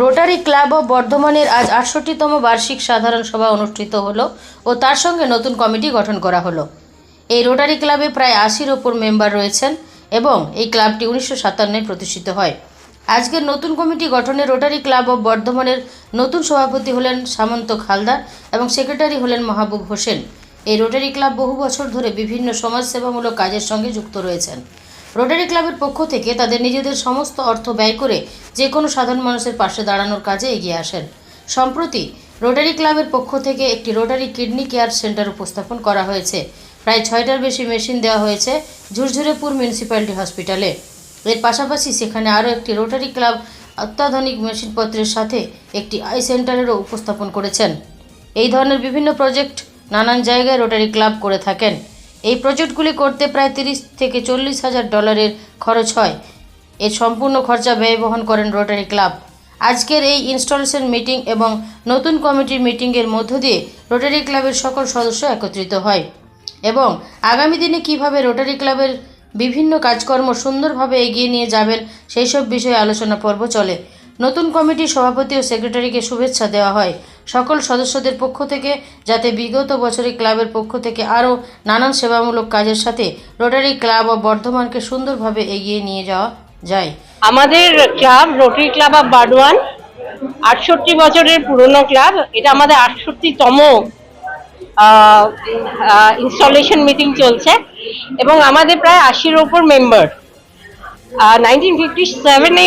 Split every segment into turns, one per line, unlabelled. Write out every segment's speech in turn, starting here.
Rotary club of বর্ধমানের আজ আটষট্টিতম বার্ষিক সাধারণ সভা অনুষ্ঠিত হলো ও তার সঙ্গে নতুন কমিটি গঠন করা হলো। এই রোটারি ক্লাবে প্রায় আশির ওপর মেম্বার রয়েছেন এবং এই ক্লাবটি উনিশশো সাতান্নয় প্রতিষ্ঠিত হয়। আজকের নতুন কমিটি গঠনে রোটারি ক্লাব অব বর্ধমানের নতুন সভাপতি হলেন সামন্ত খালদার এবং সেক্রেটারি হলেন মাহবুব হোসেন। এই রোটারি ক্লাব বহু বছর ধরে বিভিন্ন সমাজসেবামূলক কাজের সঙ্গে যুক্ত রয়েছেন। রোটারি ক্লাবের পক্ষ থেকে তাদের নিজেদের সমস্ত অর্থ ব্যয় করে যে কোনো সাধারণ মানুষের পাশে দাঁড়ানোর কাজে এগিয়ে আসেন। সম্প্রতি রোটারি ক্লাবের পক্ষ থেকে একটি রোটারি কিডনি কেয়ার সেন্টার উপস্থাপন করা হয়েছে। প্রায় ছয়টার বেশি মেশিন দেওয়া হয়েছে ঝুরঝুরেপুর মিউনিসিপ্যালিটি হসপিটালে। এর পাশাপাশি সেখানে আরও একটি রোটারি ক্লাব অত্যাধুনিক মেশিনপত্রের সাথে একটি আই সেন্টারেরও উপস্থাপন করেছেন। এই ধরনের বিভিন্ন প্রজেক্ট নানান জায়গায় রোটারি ক্লাব করে থাকেন। এই প্রজেক্টগুলি করতে প্রায় তিরিশ থেকে চল্লিশ হাজার ডলারের খরচ হয়। এর সম্পূর্ণ খরচা ব্যয় বহন করেন রোটারি ক্লাব আজকের এই ইনস্টলেশন মিটিং এবং নতুন কমিটির মিটিংয়ের মধ্য দিয়ে রোটারি ক্লাবের সকল সদস্য একত্রিত হয় এবং আগামী দিনে কীভাবে রোটারি ক্লাবের বিভিন্ন কাজকর্ম সুন্দরভাবে এগিয়ে নিয়ে যাবেন সেই সব বিষয়ে আলোচনা পর্ব চলে। নতুন কমিটির সভাপতি ও সেক্রেটারিকে শুভেচ্ছা দেওয়া হয়। সকল সদস্যদের পক্ষ থেকে, যাতে বিগত বছরে ক্লাবের পক্ষ থেকে আরও নানান সেবামূলক কাজের সাথে রোটারি ক্লাব ও বর্ধমানকে সুন্দরভাবে এগিয়ে নিয়ে যাওয়া যায়।
আমাদের club Rotary club of Burdwan আটষট্টি বছরের পুরনো ক্লাব। এটা আমাদের আটষট্টিতম ইনস্টলেশন মিটিং চলছে। এবং আমাদের প্রায় আশির ওপর মেম্বার নাইনটিন ফিফটি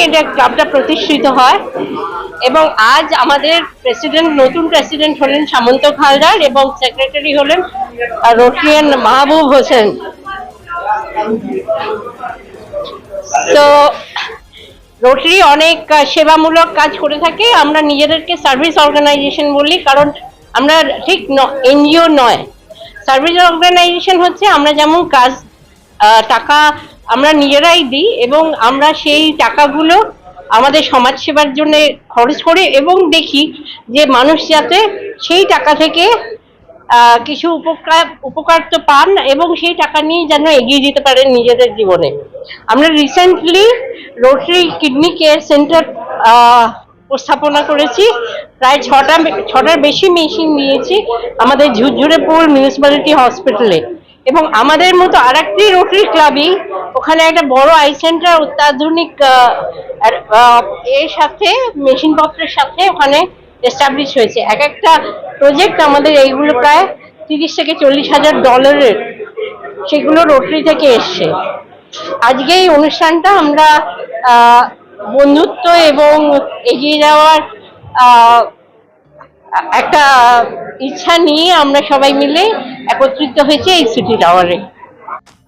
এটা ক্লাবটা প্রতিষ্ঠিত হয়। এবং আজ আমাদের প্রেসিডেন্ট নতুন প্রেসিডেন্ট হলেন সামন্ত খালদার এবং সেক্রেটারি হলেন রোটারিয়ান মাহবুব হোসেন। তো রোটারি অনেক সেবামূলক কাজ করে থাকে। আমরা নিজেদেরকে সার্ভিস অর্গানাইজেশন বলি, কারণ আমরা ঠিক এনজিও নয়। সার্ভিস অর্গানাইজেশন হচ্ছে আমরা যেমন কাজ টাকা আমরা নিজেরাই দিই এবং আমরা সেই টাকাগুলো আমাদের সমাজ সেবার জন্য খরচ করে এবং দেখি যে মানুষ যাতে সেই টাকা থেকে কিছু উপকার উপকার তো পান এবং সেই টাকা নিয়ে যেন এগিয়ে যেতে পারেন নিজেদের জীবনে। আমরা recently Rotary kidney care centre উপস্থাপনা করেছি। প্রায় ছটা ছটার বেশি মেশিন নিয়েছি আমাদের ঝুরঝুরেপুর মিউনিসিপ্যালিটি হসপিটালে এবং আমাদের মতো আর একটি রোটারি ক্লাবই ওখানে একটা বড় আই সেন্টার, অত্যাধুনিক এর সাথে মেশিনপত্রের সাথে ওখানে এস্টাবলিশ হয়েছে। এক একটা প্রজেক্ট আমাদের এইগুলো প্রায় তিরিশ থেকে চল্লিশ হাজার ডলারের সেগুলো রোটারি থেকে এসছে। আজকে এই অনুষ্ঠানটা আমরা বন্ধুত্ব এবং এগিয়ে যাওয়ার একটা ইচ্ছা নিয়ে আমরা সবাই মিলে একত্রিত হয়েছে এই সিটি টাওয়ারে।